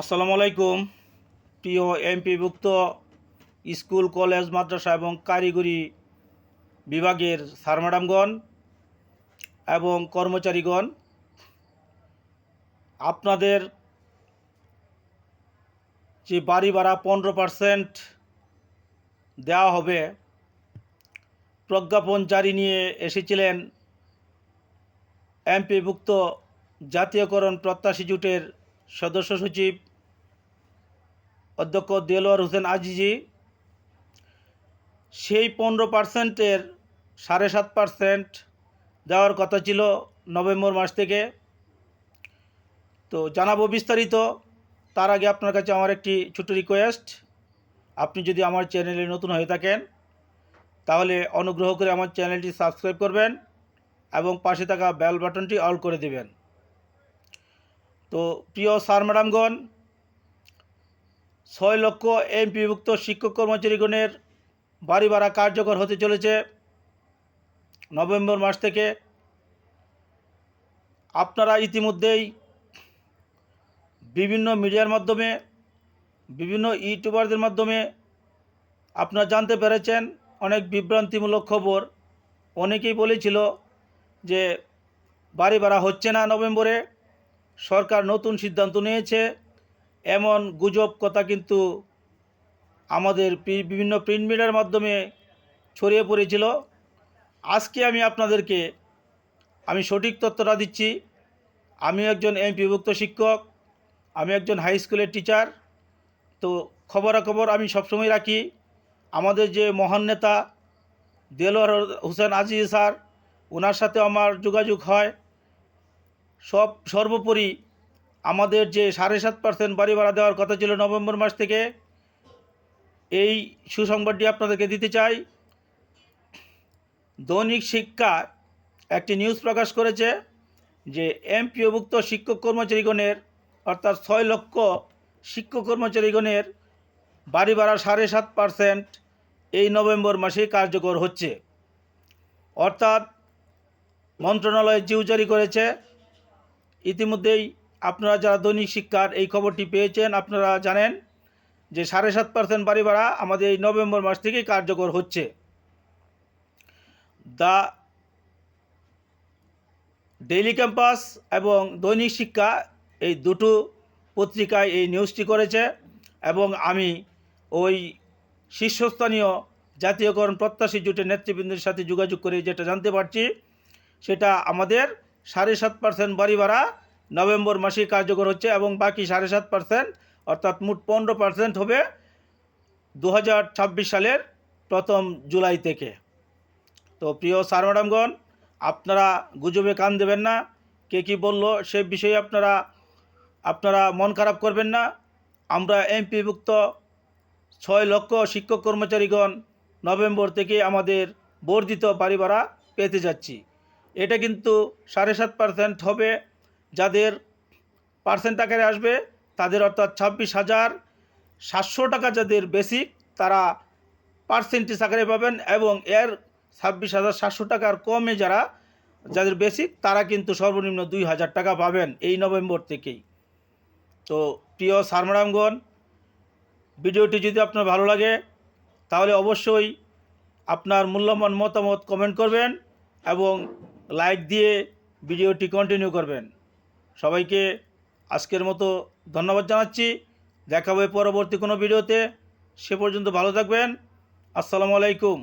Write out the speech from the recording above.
আসসালামু আলাইকুম। প্রিয় এমপিভুক্ত স্কুল, কলেজ, মাদ্রাসা এবং কারিগরি বিভাগের স্যার ম্যাডামগণ এবং কর্মচারীগণ, আপনাদের যে বাড়ি ভাড়া পনেরো পার্সেন্ট দেওয়া হবে, প্রজ্ঞাপন জারি নিয়ে এসেছিলেন এমপিভুক্ত জাতীয়করণ প্রত্যাশী জোটের সদস্য সচিব অধ্যক্ষ দেলোয়ার হোসেন আজিজি, সেই পনেরো পার্সেন্টের সাড়ে সাত পার্সেন্ট দেওয়ার কথা ছিল নভেম্বর মাস থেকে। তো জানাব বিস্তারিত, তার আগে আপনার কাছে আমার একটি ছোট রিকোয়েস্ট আপনি যদি আমার চ্যানেলে নতুন হয়ে থাকেন, তাহলে অনুগ্রহ করে আমার চ্যানেলটি সাবস্ক্রাইব করবেন এবং পাশে থাকা বেল বাটনটি অল করে দেবেন। তো প্রিয় স্যার ম্যাডামগণ, ছয় লক্ষ এমপিভুক্ত শিক্ষক কর্মচারীগণের বাড়ি ভাড়া কার্যকর হতে চলেছে নভেম্বর মাস থেকে। আপনারা ইতিমধ্যেই বিভিন্ন মিডিয়ার মাধ্যমে, বিভিন্ন ইউটিউবারদের মাধ্যমে আপনারা জানতে পেরেছেন, অনেক বিভ্রান্তিমূলক খবর। অনেকেই বলেছিল যে বাড়ি ভাড়া হচ্ছে না নভেম্বরে। সরকার নতুন সিদ্ধান্ত নিয়েছে। এমন গুজব কথা কিন্তু আমাদের বিভিন্ন প্রিন্ট মিডিয়ার মাধ্যমে ছড়িয়ে পড়েছিল। আজকে আমি আপনাদেরকে আমি সঠিক তথ্যটা দিচ্ছি। আমি একজন এমপিভুক্ত শিক্ষক, আমি একজন হাই স্কুলের টিচার তো খবরাখবর আমি সবসময় রাখি। আমাদের যে মহান নেতা দেলোয়ার হোসেন আজিজ স্যার ওনার সাথে আমার যোগাযোগ হয়। সব, সর্বোপরি আমাদের যে সাড়ে সাত পার্সেন্ট বাড়ি ভাড়া দেওয়ার কথা ছিল নভেম্বর মাস থেকে, এই সুসংবাদটি আপনাদেরকে দিতে চাই। দৈনিক শিক্ষা একটি নিউজ প্রকাশ করেছে যে এমপিওভুক্ত শিক্ষক কর্মচারীগণের অর্থাৎ ছয় লক্ষ শিক্ষক কর্মচারীগণের বাড়ি ভাড়া সাড়ে সাত পার্সেন্ট এই নভেম্বর মাসে কার্যকর হচ্ছে। অর্থাৎ মন্ত্রণালয় জিউ জারি করেছে ইতিমধ্যেই আপনারা যারা দৈনিক শিক্ষার এই খবরটি পেয়েছেন, আপনারা জানেন যে সাড়ে সাত পার্সেন্ট বাড়ি ভাড়া আমাদের এই নভেম্বর মাস থেকেই কার্যকর হচ্ছে। দ্য ডেইলি ক্যাম্পাস এবং দৈনিক শিক্ষা এই দুটো পত্রিকায় এই নিউজটি করেছে এবং আমি ওই শীর্ষস্থানীয় জাতীয়করণ প্রত্যাশী জোটের নেতৃবৃন্দের সাথে যোগাযোগ করে যেটা জানতে পারছি, সেটা আমাদের সাড়ে সাত পার্সেন্ট বাড়ি ভাড়া নভেম্বর মাসে কার্যকর হচ্ছে এবং বাকি সাড়ে সাত পার্সেন্ট অর্থাৎ মোট পনেরো পার্সেন্ট হবে দু হাজার ছাব্বিশ সালের প্রথম জুলাই থেকে। তো প্রিয় স্যার ম্যাডামগণ, আপনারা গুজবে কান দেবেন না, কে কী বলল সে বিষয়ে আপনারা আপনারা মন খারাপ করবেন না। আমরা এমপিভুক্ত ছয় লক্ষ শিক্ষক কর্মচারীগণ নভেম্বর থেকে আমাদের বর্ধিত বাড়ি ভাড়া পেতে যাচ্ছি। এটা কিন্তু সাড়ে সাত পার্সেন্ট হবে। যাদের পার্সেন্ট আকারে আসবে, তাদের অর্থাৎ ছাব্বিশ হাজার সাতশো টাকা যাদের বেসিক তারা পার্সেন্টেজ আকারে পাবেন এবং এর ছাব্বিশ হাজার সাতশো টাকার কমে যারা যাদের বেসিক তারা কিন্তু সর্বনিম্ন দুই হাজার টাকা পাবেন এই নভেম্বর থেকেই। তো প্রিয় স্যার ম্যাডামগণ ভিডিওটি যদি আপনার ভালো লাগে, তাহলে অবশ্যই আপনার মূল্যবান মতামত কমেন্ট করবেন এবং লাইক দিয়ে ভিডিওটি কন্টিনিউ করবেন। সবাইকে আজকের মতো ধন্যবাদ জানাচ্ছি। দেখা হবে পরবর্তী কোনো ভিডিওতে। সে পর্যন্ত ভালো থাকবেন। আসসালামু আলাইকুম।